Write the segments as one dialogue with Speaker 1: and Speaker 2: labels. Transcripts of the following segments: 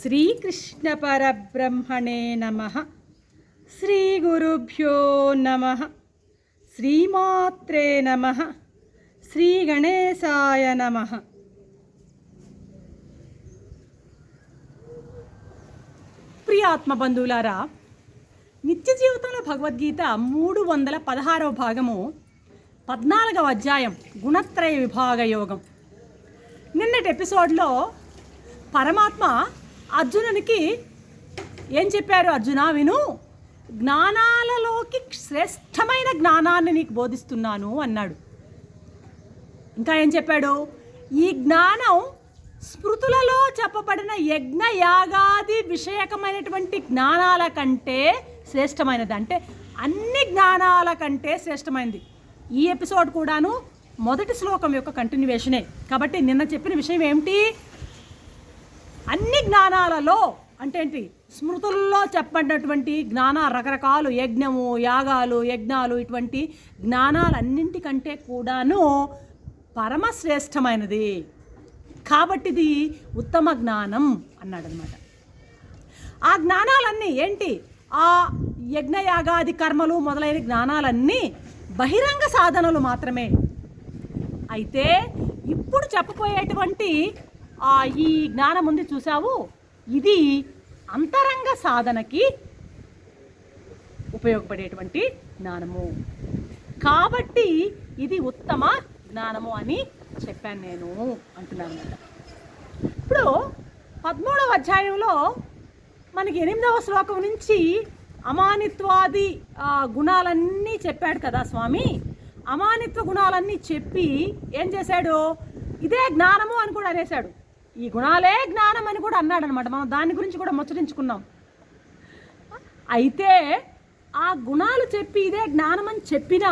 Speaker 1: శ్రీకృష్ణ పరబ్రహ్మణే నమ. శ్రీ గురుభ్యో నమ. శ్రీమాత్రే నమ. శ్రీ గణేశాయ నమ. ప్రియాత్మ బంధువులారా నిత్య జీవితంలో భగవద్గీత మూడు వందల పదహారవ భాగము పద్నాలుగవ అధ్యాయం గుణత్రయ విభాగ యోగం. నిన్నటి ఎపిసోడ్లో పరమాత్మ అర్జునునికి ఏం చెప్పారు అర్జున? విను. జ్ఞానాలలోకి శ్రేష్టమైన జ్ఞానాన్ని నీకు బోధిస్తున్నాను అన్నాడు. ఇంకా ఏం చెప్పాడు? ఈ జ్ఞానం స్మృతులలో చెప్పబడిన యజ్ఞ యాగాది విషయకమైనటువంటి జ్ఞానాల కంటే శ్రేష్టమైనది. అంటే అన్ని జ్ఞానాల కంటే శ్రేష్టమైనది. ఈ ఎపిసోడ్ కూడాను మొదటి శ్లోకం యొక్క కంటిన్యూవేషనే కాబట్టి నిన్న చెప్పిన విషయం ఏమిటి? అన్ని జ్ఞానాలలో అంటే ఏంటి? స్మృతుల్లో చెప్పబడినటువంటి జ్ఞాన రకరకాలు యజ్ఞము యాగాలు యజ్ఞాలు ఇటువంటి జ్ఞానాలన్నింటికంటే కూడాను పరమశ్రేష్టమైనది. కాబట్టి ఇది ఉత్తమ జ్ఞానం అన్నాడనమాట. ఆ జ్ఞానాలన్నీ ఏంటి? ఆ యజ్ఞయాగాది కర్మలు మొదలైన జ్ఞానాలన్నీ బహిరంగ సాధనలు మాత్రమే. అయితే ఇప్పుడు చెప్పబోయేటువంటి ఈ జ్ఞానం ఉంది చూసావు ఇది అంతరంగ సాధనకి ఉపయోగపడేటువంటి జ్ఞానము. కాబట్టి ఇది ఉత్తమ జ్ఞానము అని చెప్పాను నేను అంటున్నాను అనమాట. ఇప్పుడు పదమూడవ అధ్యాయంలో మనకి ఎనిమిదవ శ్లోకం నుంచి అమానిత్వాది గుణాలన్నీ చెప్పాడు కదా స్వామి. అమానిత్వ గుణాలన్నీ చెప్పి ఏం చేశాడు? ఇదే జ్ఞానము అని కూడా అనేశాడు. ఈ గుణాలే జ్ఞానం అని కూడా అన్నాడు అనమాట మనం దాని గురించి కూడా ముచ్చరించుకున్నాం అయితే ఆ గుణాలు చెప్పి ఇదే జ్ఞానం అని చెప్పినా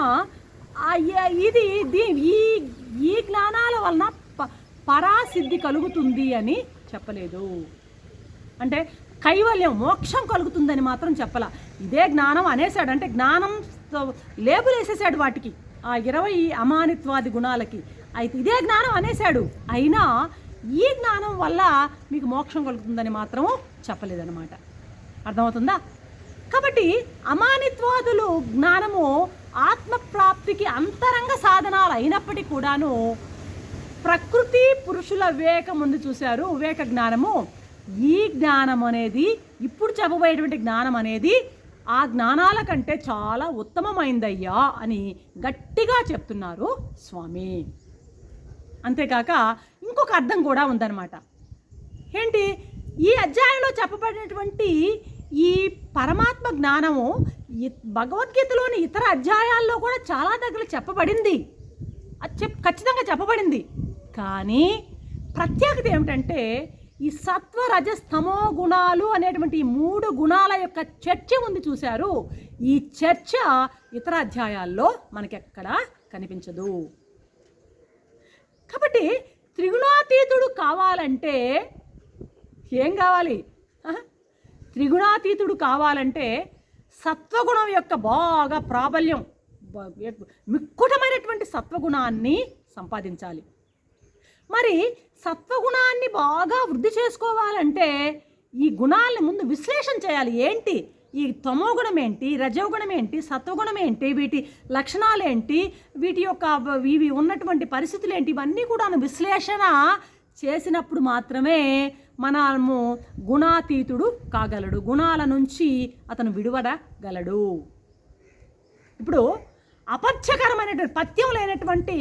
Speaker 1: ఇది దీ- ఈ ఈ జ్ఞానాల వలన ప- పరాసిద్ధి కలుగుతుంది అని చెప్పలేదు. అంటే కైవల్యం మోక్షం కలుగుతుందని మాత్రం చెప్పాల. ఇదే జ్ఞానం అనేసాడు అంటే జ్ఞానం లేబుల్ వేసేసాడు వాటికి ఆ ఇరవై అమానిత్వాది గుణాలకి. అయితే ఇదే జ్ఞానం అనేసాడు అయినా ఈ జ్ఞానం వల్ల మీకు మోక్షం కలుగుతుందని మాత్రం చెప్పలేదన్నమాట. అర్థమవుతుందా? కాబట్టి అమానిత్వాదులు జ్ఞానము ఆత్మప్రాప్తికి అంతరంగ సాధనాలు అయినప్పటికీ కూడాను ప్రకృతి పురుషుల వివేకం ముందు చూశారు. వివేక జ్ఞానము. ఈ జ్ఞానం అనేది ఇప్పుడు చెప్పబోయేటువంటి జ్ఞానం అనేది ఆ జ్ఞానాల కంటే చాలా ఉత్తమమైందయ్యా అని గట్టిగా చెప్తున్నారు స్వామి. అంతేకాక ఇంకొక అర్థం కూడా ఉందన్నమాట. ఏంటి? ఈ అధ్యాయంలో చెప్పబడినటువంటి ఈ పరమాత్మ జ్ఞానము భగవద్గీతలోని ఇతర అధ్యాయాల్లో కూడా చాలా దగ్గర చెప్పబడింది. అది చెప్ ఖచ్చితంగా చెప్పబడింది. కానీ ప్రత్యేకత ఏమిటంటే ఈ సత్వ రజస్తమో గుణాలు అనేటువంటి ఈ మూడు గుణాల యొక్క చర్చ ఉంది చూశారు. ఈ చర్చ ఇతర అధ్యాయాల్లో మనకెక్కడ కనిపించదు. కాబట్టి త్రిగుణాతీతుడు కావాలంటే ఏం కావాలి? త్రిగుణాతీతుడు కావాలంటే సత్వగుణం యొక్క బాగా ప్రాబల్యం మిక్కుటమైనటువంటి సత్వగుణాన్ని సంపాదించాలి. మరి సత్వగుణాన్ని బాగా వృద్ధి చేసుకోవాలంటే ఈ గుణాలను ముందు విశ్లేషణ చేయాలి. ఏంటి? ఈ తమోగుణం ఏంటి రజోగుణం ఏంటి సత్వగుణం ఏంటి వీటి లక్షణాలు ఏంటి వీటి యొక్క ఇవి ఉన్నటువంటి పరిస్థితులు ఏంటి ఇవన్నీ కూడా విశ్లేషణ చేసినప్పుడు మాత్రమే మనము గుణాతీతుడు కాగలడు. గుణాల నుంచి అతను విడువడగలడు. ఇప్పుడు అపత్యకరమైనటువంటి పథ్యం లేనటువంటి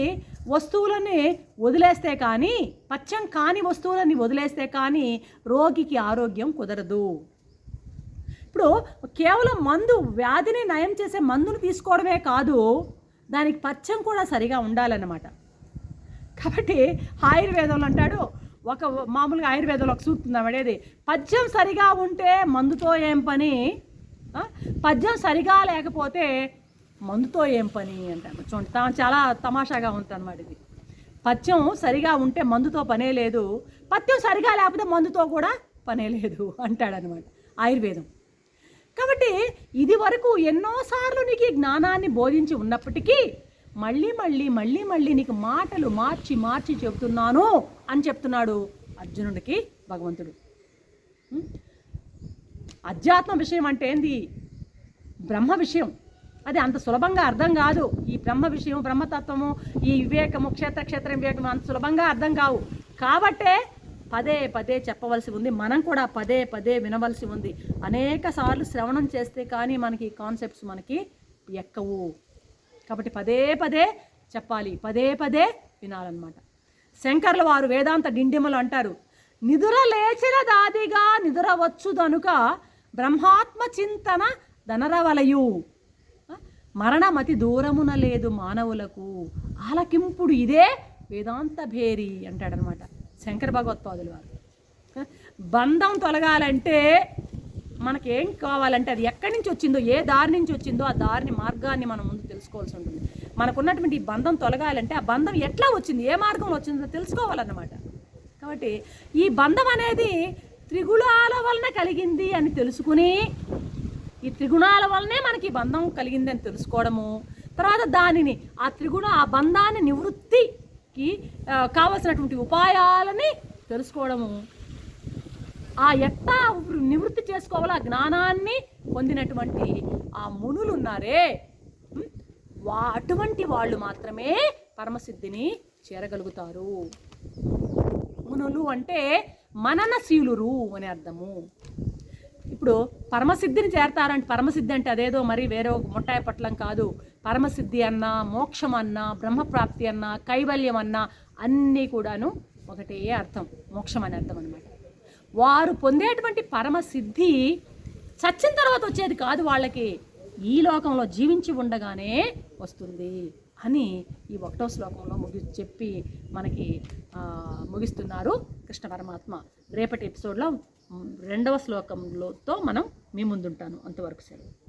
Speaker 1: వస్తువులని వదిలేస్తే కానీ పథ్యం కాని వస్తువులని వదిలేస్తే కానీ రోగికి ఆరోగ్యం కుదరదు. ఇప్పుడు కేవలం మందు వ్యాధిని నయం చేసే మందును తీసుకోవడమే కాదు దానికి పచ్చం కూడా సరిగా ఉండాలన్నమాట. కాబట్టి ఆయుర్వేదంలో అంటాడు ఒక మామూలుగా ఆయుర్వేదంలో ఒక సూక్తి ఉంది పద్యం సరిగా ఉంటే మందుతో ఏం పని? పద్యం సరిగా లేకపోతే మందుతో ఏం పని అంటాను చూడండి చాలా తమాషాగా ఉంటుంది అనమాట ఇది. పద్యం సరిగా ఉంటే మందుతో పనే లేదు. పద్యం సరిగా లేకపోతే మందుతో కూడా పనే లేదు అంటాడనమాట ఆయుర్వేదం. కాబట్టి ఇది వరకు ఎన్నోసార్లు నీకు ఈ జ్ఞానాన్ని బోధించి ఉన్నప్పటికీ మళ్ళీ మళ్ళీ మళ్ళీ మళ్ళీ నీకు మాటలు మార్చి మార్చి చెబుతున్నాను అని చెప్తున్నాడు అర్జునుడికి భగవంతుడు. అధ్యాత్మ విషయం అంటే ఏంది? బ్రహ్మ విషయం. అది అంత సులభంగా అర్థం కాదు. ఈ బ్రహ్మ విషయం బ్రహ్మతత్వము ఈ వివేకము క్షేత్ర క్షేత్ర వివేకము అంత సులభంగా అర్థం కావు. కాబట్టే పదే పదే చెప్పవలసి ఉంది. మనం కూడా పదే పదే వినవలసి ఉంది. అనేక సార్లు శ్రవణం చేస్తే కానీ మనకి ఈ కాన్సెప్ట్స్ మనకి ఎక్కవు. కాబట్టి పదే పదే చెప్పాలి. పదే పదే వినాలన్నమాట. శంకర్ల వారు వేదాంత డిండిమలు అంటారు. నిదుర లేచిన దాదిగా నిదురవచ్చుదనుక బ్రహ్మాత్మ చింతన ధనరవలయు. మరణమతి దూరమున లేదు మానవులకు. ఆలకింపుడు ఇదే వేదాంత భేరి అంటాడనమాట శంకర భగవత్పాదులు వారు. బంధం తొలగాలంటే మనకేం కావాలంటే అది ఎక్కడి నుంచి వచ్చిందో ఏ దారి నుంచి వచ్చిందో ఆ దారిని మార్గాన్ని మనం ముందు తెలుసుకోవాల్సి ఉంటుంది. మనకున్నటువంటి ఈ బంధం తొలగాలంటే ఆ బంధం ఎట్లా వచ్చింది ఏ మార్గంలో వచ్చిందో తెలుసుకోవాలన్నమాట. కాబట్టి ఈ బంధం అనేది త్రిగుణాల వలన కలిగింది అని తెలుసుకుని ఈ త్రిగుణాల వలనే మనకి ఈ బంధం కలిగింది అని తెలుసుకోవడము తర్వాత దానిని ఆ త్రిగుణ ఆ బంధాన్ని నివృత్తి ఆ, కావలసినటువంటి ఉపాయాలని తెలుసుకోవడము. ఆ ఎట్టా నివృత్తి చేసుకోవాలో ఆ జ్ఞానాన్ని పొందినటువంటి ఆ మునులు ఉన్నారే వా అటువంటి వాళ్ళు మాత్రమే పరమసిద్ధిని చేరగలుగుతారు. మునులు అంటే మననశీలురు అని అర్థము. ఇప్పుడు పరమసిద్ధిని చేరతారంటే పరమసిద్ధి అంటే అదేదో మరి వేరే ఒక ముట్టాయ పట్లం కాదు. పరమసిద్ధి అన్నా మోక్షం అన్నా బ్రహ్మప్రాప్తి అన్నా కైవల్యం అన్నా అన్నీ కూడాను ఒకటే అర్థం మోక్షం అనే అర్థం అనమాట వారు పొందేటువంటి పరమసిద్ధి చచ్చిన తర్వాత వచ్చేది కాదు వాళ్ళకి. ఈ లోకంలో జీవించి ఉండగానే వస్తుంది అని ఈ ఒకటో శ్లోకంలో ముగి చెప్పి మనకి ముగిస్తున్నారు కృష్ణ పరమాత్మ. రేపటి ఎపిసోడ్లో రెండవ శ్లోకంలోతో మనం మీ ముందుంటాను. అంతవరకు సెలవు.